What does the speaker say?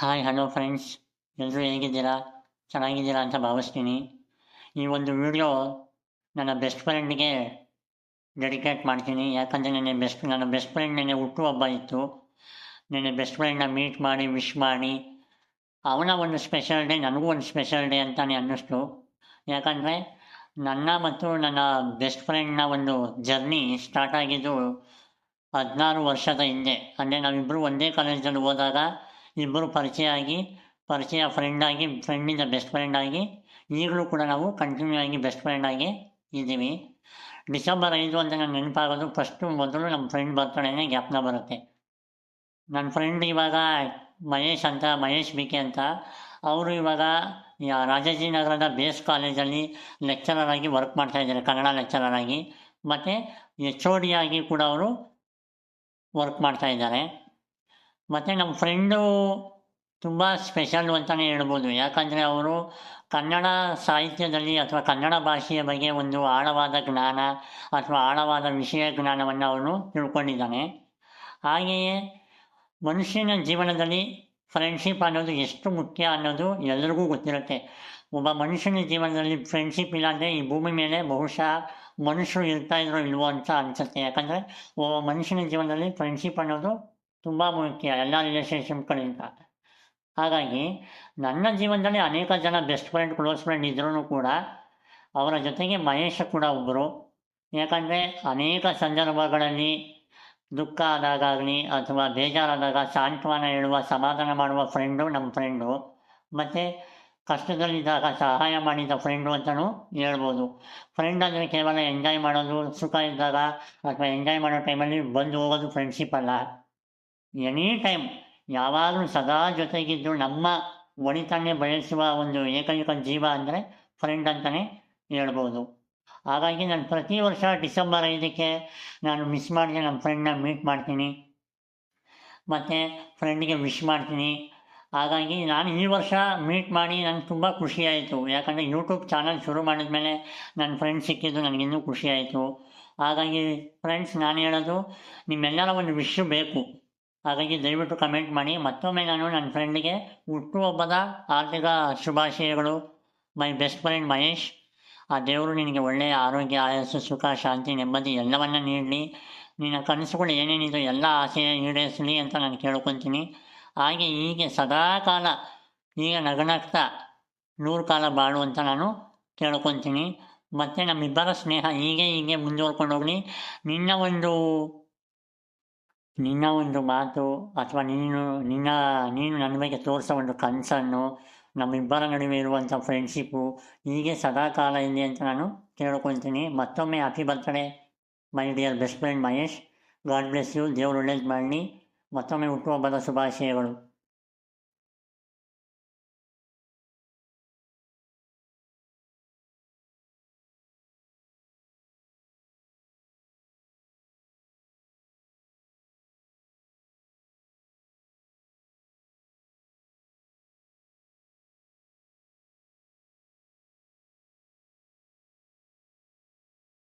Hi hello friends ಎಲ್ಲರೂ ಹೇಗಿದ್ದೀರಾ? ಚೆನ್ನಾಗಿದ್ದೀರಾ ಅಂತ ಭಾವಿಸ್ತೀನಿ. ಈ ಒಂದು ವಿಡಿಯೋ ನನ್ನ ಬೆಸ್ಟ್ ಫ್ರೆಂಡ್ಗೆ ಡೆಡಿಕೇಟ್ ಮಾಡ್ತೀನಿ. ಯಾಕಂದರೆ ನನ್ನ ಬೆಸ್ಟ್ ನನ್ನ ಬೆಸ್ಟ್ ಫ್ರೆಂಡ್ ನೆನ್ನೆ ಹುಟ್ಟುಹಬ್ಬ ಇತ್ತು. ನಿನ್ನೆ ಬೆಸ್ಟ್ ಫ್ರೆಂಡ್ನ ಮೀಟ್ ಮಾಡಿ ವಿಶ್ ಮಾಡಿ. ಅವನ ಒಂದು ಸ್ಪೆಷಲ್ ಡೇ ನನಗೂ ಒಂದು ಸ್ಪೆಷಲ್ ಡೇ ಅಂತಲೇ ಅನ್ನಿಸ್ತು. ಯಾಕಂದರೆ ನನ್ನ ಮತ್ತು ನನ್ನ ಬೆಸ್ಟ್ ಫ್ರೆಂಡ್ನ ಒಂದು ಜರ್ನಿ ಸ್ಟಾರ್ಟ್ ಆಗಿದ್ದು ಹದಿನಾರು ವರ್ಷದ ಹಿಂದೆ. ಅಂದರೆ ನಾವಿಬ್ಬರು ಒಂದೇ ಕಾಲೇಜಲ್ಲಿ ಹೋದಾಗ ಇಬ್ಬರು ಪರಿಚಯ ಆಗಿ ಪರಿಚಯ ಫ್ರೆಂಡ್ ಆಗಿ ಫ್ರೆಂಡಿಂದ ಬೆಸ್ಟ್ ಫ್ರೆಂಡ್ ಆಗಿ, ಈಗಲೂ ಕೂಡ ನಾವು ಕಂಟಿನ್ಯೂ ಆಗಿ ಬೆಸ್ಟ್ ಫ್ರೆಂಡ್ ಆಗಿ ಇದ್ದೀವಿ. ಡಿಸೆಂಬರ್ ಐದು ಅಂತ ನನಗೆ ನೆನಪಾಗೋದು ಫಸ್ಟು ಮೊದಲು ನಮ್ಮ ಫ್ರೆಂಡ್ ಬರ್ತಡೇನೇ ಜ್ಞಾಪನ ಬರುತ್ತೆ. ನನ್ನ ಫ್ರೆಂಡ್ ಇವಾಗ ಮಹೇಶ್ ಅಂತ, ಮಹೇಶ್ ಬಿ ಕೆ ಅಂತ. ಅವರು ಇವಾಗ ರಾಜಾಜಿನಗರದ ಬೇಸ್ ಕಾಲೇಜಲ್ಲಿ ಲೆಕ್ಚರರ್ ವರ್ಕ್ ಮಾಡ್ತಾ ಇದ್ದಾರೆ, ಕನ್ನಡ ಲೆಕ್ಚರರ್ ಆಗಿ. ಮತ್ತು ಎಚ್ ಓ ಡಿ ಆಗಿ ಕೂಡ ಅವರು ವರ್ಕ್ ಮಾಡ್ತಾ ಇದ್ದಾರೆ. ಮತ್ತು ನಮ್ಮ ಫ್ರೆಂಡು ತುಂಬ ಸ್ಪೆಷಲ್ ಅಂತಲೇ ಹೇಳ್ಬೋದು. ಯಾಕಂದರೆ ಅವರು ಕನ್ನಡ ಸಾಹಿತ್ಯದಲ್ಲಿ ಅಥವಾ ಕನ್ನಡ ಭಾಷೆಯ ಬಗ್ಗೆ ಒಂದು ಆಳವಾದ ಜ್ಞಾನ ಅಥವಾ ಆಳವಾದ ವಿಷಯ ಜ್ಞಾನವನ್ನು ಅವನು ತಿಳ್ಕೊಂಡಿದ್ದಾನೆ. ಹಾಗೆಯೇ ಮನುಷ್ಯನ ಜೀವನದಲ್ಲಿ ಫ್ರೆಂಡ್ಶಿಪ್ ಅನ್ನೋದು ಎಷ್ಟು ಮುಖ್ಯ ಅನ್ನೋದು ಎಲ್ರಿಗೂ ಗೊತ್ತಿರುತ್ತೆ. ಒಬ್ಬ ಮನುಷ್ಯನ ಜೀವನದಲ್ಲಿ ಫ್ರೆಂಡ್ಶಿಪ್ ಇಲ್ಲಾಂದರೆ ಈ ಭೂಮಿ ಮೇಲೆ ಬಹುಶಃ ಮನುಷ್ಯರು ಇರ್ತಾ ಇದ್ರು ಇಲ್ವೋ ಅಂತ ಅನಿಸುತ್ತೆ. ಯಾಕಂದರೆ ಒಬ್ಬ ಮನುಷ್ಯನ ಜೀವನದಲ್ಲಿ ಫ್ರೆಂಡ್ಶಿಪ್ ಅನ್ನೋದು ತುಂಬ ಮುಖ್ಯ. ಎಲ್ಲ ರಿಲೇಷನ್ಶಿಪ್ಗಳಿಂದ ಹಾಗಾಗಿ ನನ್ನ ಜೀವನದಲ್ಲಿ ಅನೇಕ ಜನ ಬೆಸ್ಟ್ ಫ್ರೆಂಡ್ ಕ್ಲೋಸ್ ಫ್ರೆಂಡ್ ಇದ್ರೂ ಕೂಡ ಅವರ ಜೊತೆಗೆ ಮಹೇಶ ಕೂಡ ಒಬ್ಬರು ಯಾಕಂದರೆ ಅನೇಕ ಸಂದರ್ಭಗಳಲ್ಲಿ ದುಃಖ ಆದಾಗಲಿ ಅಥವಾ ಬೇಜಾರಾದಾಗ ಸಾಂತ್ವನ ಹೇಳುವ, ಸಮಾಧಾನ ಮಾಡುವ ಫ್ರೆಂಡು ನಮ್ಮ ಫ್ರೆಂಡು ಮತ್ತು ಕಷ್ಟದಲ್ಲಿದ್ದಾಗ ಸಹಾಯ ಮಾಡಿದ ಫ್ರೆಂಡು ಅಂತಲೂ ಹೇಳ್ಬೋದು. ಫ್ರೆಂಡ್ ಅಂದರೆ ಕೇವಲ ಎಂಜಾಯ್ ಮಾಡೋದು, ಸುಖ ಇದ್ದಾಗ ಅಥವಾ ಎಂಜಾಯ್ ಮಾಡೋ ಟೈಮಲ್ಲಿ ಬಂದು ಹೋಗೋದು ಫ್ರೆಂಡ್ಶಿಪ್ ಅಲ್ಲ. ಎನಿ ಟೈಮ್ ಯಾವಾಗಲೂ ಸದಾ ಜೊತೆಗಿದ್ದು ನಮ್ಮ ಒಳಿತನ್ನೇ ಬಯಸುವ ಒಂದು ಏಕೈಕ ಜೀವ ಅಂದರೆ ಫ್ರೆಂಡ್ ಅಂತಲೇ ಹೇಳ್ಬೋದು. ಹಾಗಾಗಿ ನಾನು ಪ್ರತಿ ವರ್ಷ ಡಿಸೆಂಬರ್ ಐದಕ್ಕೆ ನಾನು ಮಿಸ್ ಮಾಡಿದೆ ನಮ್ಮ ಫ್ರೆಂಡ್ನ ಮೀಟ್ ಮಾಡ್ತೀನಿ. ಮತ್ತು ಫ್ರೆಂಡ್ಗೆ ವಿಶ್ ಮಾಡ್ತೀನಿ. ಹಾಗಾಗಿ ನಾನು ಈ ವರ್ಷ ಮೀಟ್ ಮಾಡಿ ನನಗೆ ತುಂಬ ಖುಷಿಯಾಯಿತು ಯಾಕಂದರೆ ಯೂಟ್ಯೂಬ್ ಚಾನಲ್ ಶುರು ಮಾಡಿದ್ಮೇಲೆ ನನ್ನ ಫ್ರೆಂಡ್ ಸಿಕ್ಕಿದ್ದು ನನಗಿನ್ನೂ ಖುಷಿ ಆಯಿತು. ಹಾಗಾಗಿ ಫ್ರೆಂಡ್ಸ್ ನಾನು ಹೇಳೋದು ನಿಮ್ಮೆಲ್ಲರ ಒಂದು ವಿಶ್ ಬೇಕು. ಹಾಗಾಗಿ ದಯವಿಟ್ಟು ಕಮೆಂಟ್ ಮಾಡಿ. ಮತ್ತೊಮ್ಮೆ ನಾನು ನನ್ನ ಫ್ರೆಂಡಿಗೆ ಹುಟ್ಟುಹಬ್ಬದ ಆರ್ಥಿಕ ಶುಭಾಶಯಗಳು. ಮೈ ಬೆಸ್ಟ್ ಫ್ರೆಂಡ್ ಮಹೇಶ್, ಆ ದೇವರು ನಿನಗೆ ಒಳ್ಳೆಯ ಆರೋಗ್ಯ, ಆಯಸ್ಸು, ಸುಖ, ಶಾಂತಿ, ನೆಮ್ಮದಿ ಎಲ್ಲವನ್ನ ನೀಡಲಿ. ನಿನ್ನ ಕನಸುಗಳು ಏನೇನಿದೆ ಎಲ್ಲ ಆಸೆ ಈಡೇರಿಸಲಿ ಅಂತ ನಾನು ಕೇಳ್ಕೊತೀನಿ. ಹಾಗೆ ಹೀಗೆ ಸದಾ ಕಾಲ ಈಗ ನಗನಗ್ತಾ ನೂರು ಕಾಲ ಬಾಳು ಅಂತ ನಾನು ಕೇಳ್ಕೊತೀನಿ. ಮತ್ತು ನಮ್ಮಿಬ್ಬರ ಸ್ನೇಹ ಹೀಗೆ ಹೀಗೆ ಮುಂದುವರ್ಕೊಂಡು ಹೋಗಲಿ. ನಿನ್ನ ಒಂದು ನಿನ್ನ ಒಂದು ಮಾತು ಅಥವಾ ನೀನು, ನಿನ್ನ, ನೀನು ನನ್ನ ಬಗ್ಗೆ ತೋರಿಸೋ ಒಂದು ಕನಸನ್ನು ನಮ್ಮಿಬ್ಬರ ನಡುವೆ ಇರುವಂಥ ಫ್ರೆಂಡ್ಶಿಪ್ಪು ಹೀಗೆ ಸದಾಕಾಲ ಕಾಲ ಇಲ್ಲಿ ಅಂತ ನಾನು ಕೇಳ್ಕೊತೀನಿ ಮತ್ತೊಮ್ಮೆ happy birthday my dear best friend Mahesh. God bless you ದೇವ್ರು ಒಳ್ಳೇದು ಮಾಡಲಿ. ಮತ್ತೊಮ್ಮೆ ಹುಟ್ಟುಹಬ್ಬದ ಶುಭಾಶಯಗಳು.